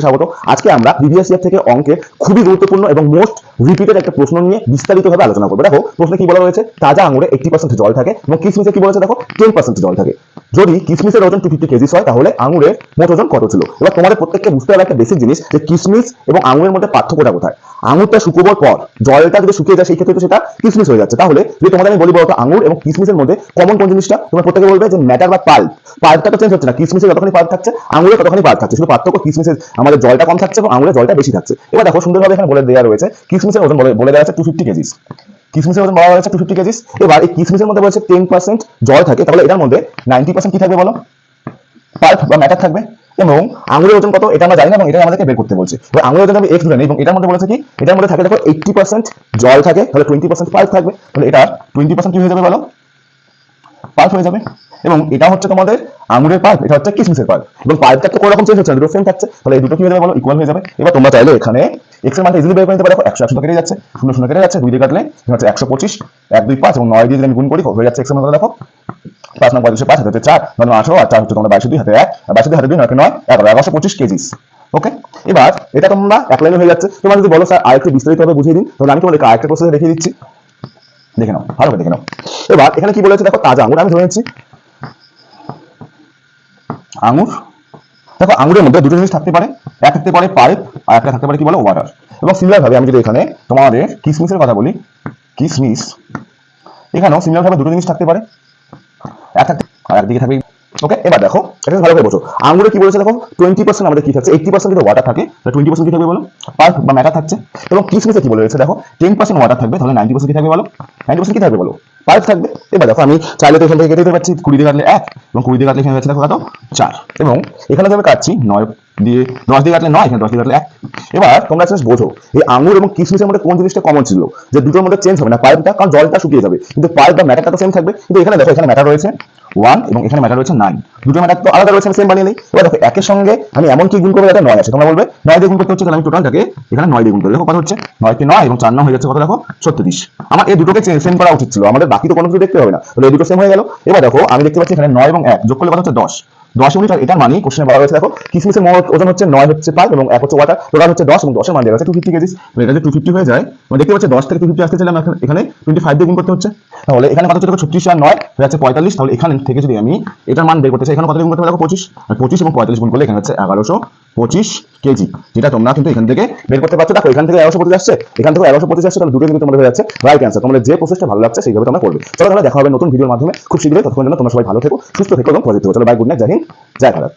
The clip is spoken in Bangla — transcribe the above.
স্বাগত। আজকে আমরা ইয়ার থেকে অঙ্কের খুবই গুরুত্বপূর্ণ এবং মোস্ট রিপিটেড একটা প্রশ্ন নিয়ে বিস্তারিতভাবে আলোচনা করব। দেখো, প্রশ্নে কি বলা হয়েছে? তাজা আঙুরে এইটি পার্সেন্ট জল থাকে এবং কিসমিসে কি বলেছে দেখো? টেন পার্সেন্ট জল থাকে। যদি কিসমিসের ওজন টু ফিফটি কেজিস হয়, তাহলে আঙুরের মোট ওজন কত ছিল? এবার তোমাদের প্রত্যেককে বুঝতে হবে একটা বেসিক জিনিস যে কিসমিস এবং আঙুরের মধ্যে পার্থক্যটা কোথায়? আঙুরটা শুকোবার পর, জলটা যদি শুকিয়ে যায়, সেই ক্ষেত্রে সেটা কিসমিস হয়ে যাচ্ছে। তাহলে যদি তোমাদের আমি বলি বলতো, আঙুর এবং কিসমিসের মধ্যে কমন কোন জিনিসটা? তোমরা প্রত্যেকে বলবে যে ম্যাটার বা পাল্প পাল্পটা তো চেঞ্জ হচ্ছে না, কিসমিসের যতখানি পাল্প থাকছে আঙুরে ততখানি পাল্প থাকছে। শুধু পার্থক্য কিসমিসের আমাদের জলটা কম থাকছে এবং আঙুরের জলটা বেশি থাকছে। এবার দেখো সুন্দরভাবে এখানে বলে দেওয়া রয়েছে কিসমিসের ওজন বলে- দেওয়া আছে টু ফিফটি কেজিস। কিসমিসের ওজন বলা হয়েছে টু ফিফটি কেজিস। এবার এই কিসমিসের মধ্যে বলেছে টেন পার্সেন্ট জল থাকে, তাহলে এটার মধ্যে নাইনটি পার্সেন্ট কি থাকবে বলো? পাল্প বা ম্যাটার থাকবে। এবং আঙুরের ওজন কত এটা আমরা জানি না এবং এটা আমাদেরকে বের করতে বলছে। এবার আঙুরের ওজন আমি এক্স ধরে এবং এটার মধ্যে বলেছে কি? এটার মধ্যে থাকে দেখো এইটটি পার্সেন্ট জল থাকে, তাহলে টোয়েন্টি পার্সেন্ট পাল্প থাকবে। তাহলে এটা টোয়েন্টি পার্সেন্ট কি হয়ে যাবে বলো? পাল্প হয়ে যাবে। এবং এটা হচ্ছে তোমাদের আঙুরের পাল্প এটা হচ্ছে কিসমিসের পাল্প এবং পাল্পটা তো কোনো রকম চেঞ্জ হচ্ছে দুটো সেম থাকছে। তাহলে এই দুটো কি হয়ে যাবে বলো? ইকুয়াল হয়ে যাবে। এবার তোমরা চাইলে এখানে এক্সের মানটা ইজিলি বের করে নিতে পারো। একশো একশো কেটে যাচ্ছে, শূন্য শূন্য কেটে যাচ্ছে, দুই দিয়ে কাটলে হচ্ছে একশো পঁচিশ, এক দুই পাঁচ, এবং নয় দিয়ে যদি আমি গুণ করি, হয়ে যাচ্ছে এক্সের মান কত দেখো, পাঁচ নম্বর পঁয়ত্রিশে পাঁচ, হাতে চার, নয় আঠারো, আর চার হচ্ছে তোমরা বাইশে দুই, হাতে এক বাইশে দুই, হাতে দুই, নয় নয় এগারো, এগারোশো পঁচিশ কেজিস ওকে? এবার, এটা তোমরা এক লাইনে হয়ে যাচ্ছে। তোমরা যদি বলো, স্যার, আরেকটু বিস্তারিতভাবে বুঝিয়ে দিন, তাহলে আমি তোমাদেরকে আরেকটা প্রসেস দেখিয়ে দিচ্ছি। দেখে নাও ভালো করে দেখে নাও। এবার, এখানে কি বলেছে? দেখো, তাজা আঙুর আমি ধরে নিচ্ছি। আঙুর দেখো আঙুরের মধ্যে দুটো জিনিস থাকতে পারে। এক থাকতে পারে পাইপ আর একটা থাকতে পারে কি বলো ওয়াটার এবং সিমিলার ভাবে আমি যদি এখানে তোমাদের কিসমিসের কথা বলি, কিসমিস, এখানেও সিমিলার ভাবে দুটো জিনিস থাকতে পারে। এক থাকতে, আর একদিকে থাকবে ওকে এবার দেখো, এটা ভালো করে বোঝো। আঙুরে কি বলেছে দেখো টোয়েন্টি পার্সেন্ট আমাদের কি থাকছে এইটটি পার্সেন্ট যদি ওয়াটার থাকে টোয়েন্টি পার্সেন্ট কি থাকবে বলো? পার্ক বা ম্যাটার থাকছে। এবং কিসমিসে কি বলে রয়েছে দেখো টেন পার্সেন্ট ওয়াটার থাকবে, তাহলে নাইনটি পার্সেন্ট কি থাকবে বলো? নাইনটি পার্সেন্ট কি থাকবে বলো? পার্ক থাকবে এবার দেখো আমি চাইলে তো এখান থেকে কেটে দিতে পারছি। কুড়ি দিয়ে কাটলে এক এবং কুড়ি দিয়ে কাটলে এখানে যাচ্ছে কত? চার। এবং এখানে আমি কাটছি নয় দিয়ে, দশ দিয়ে কাটলে নয়, এখানে দশ দিয়ে কাটলে এক। এবার তোমরা জাস্ট বোঝো, এই আঙুর এবং কিশমিশের মধ্যে কোন জিনিসটা কমন ছিল? যে দুটোর মধ্যে চেঞ্জ হবে না, পাইপটা, কারণ জলটা শুকিয়ে যাবে। কিন্তু পাইপ বা ম্যাটারটা তো সেম থাকবে। কিন্তু এখানে দেখো, এখানে ম্যাটার রয়েছে ওয়ান এবং এখানে ম্যাটার রয়েছে নাইন দুটো ম্যাটার তো আলাদা রয়েছে সেম বানিয়ে নেই। এবার দেখো, একের সঙ্গে আমি এমন কি গুণ করব যাতে নয় আছে তোমরা বলবে, নয় দিয়ে গুণ করতে হচ্ছে, তাহলে আমি টোটালটাকে এখানে নয় দিয়ে গুণ করে দেখো কত হচ্ছে? নয় কে নয় এবং চার নয় হয়ে যাচ্ছে কত দেখো? ছত্রিশ। আমার এই দুটোকে সেম করা উচিত ছিল। আমাদের বাকি তো কোনো কিছু দেখতে হবে না। তাহলে এই দুটো সেম হয়ে গেল। এবার দেখো, আমি দেখতে পাচ্ছি এখানে নয় এবং এক যোগ করলে কত হচ্ছে? দশ। দশ আর এটার মানে কোশ্চেনে বলা হয়েছে, দেখো, কিসমিসের মোট ওজন হচ্ছে নয় হচ্ছে পাঁচ এবং এক হচ্ছে ওয়াটার টোটাল হচ্ছে দশ এবং দশের মান দেওয়া আছে two fifty kgs two fifty হয়ে যায় মানে দেখতে পাচ্ছি দশ থেকে টু ফিফটি আসতে চাইলে আমার এখানে টোয়েন্টি ফাইভ দিয়ে গুণ করতে হচ্ছে। তাহলে এখানে কত হচ্ছে ছত্রিশ আর নয় হয়ে যাচ্ছে পঁয়তাল্লিশ, তাহলে এখানে থেকে যদি আমি এটার মান বের করতে চাই, এখানে কত গুণ করতে হবে, দেখো, পঁচিশ। আর পঁচিশ এবং পঁয়তাল্লিশ গুণ করলে এখানে হচ্ছে এগারোশো পঁচিশ কেজি, যেটা তোমরা কিন্তু এখান থেকে বের করতে পারছ। দেখো, এখান থেকে এগারোশো পঁচিশ আসছে, এখান থেকে এগারোশো পঁচিশ আসছে, তাহলে দুটো কিন্তু তোমাদের হয়ে যাচ্ছে রাইট অ্যান্সার তোমাদের যে প্রসেসটা ভালো লাগছে, সেইভাবে তোমরা করবে। চলো তাহলে দেখা হবে নতুন ভিডিওর মাধ্যমে। খুব শীঘ্রই তখন জন্য তোমরা সবাই ভালো থেকো, সুস্থ থেকো এবং পজিটিভ চলো বাই গুড নাইট জয় হিন্দ, জয় ভারত।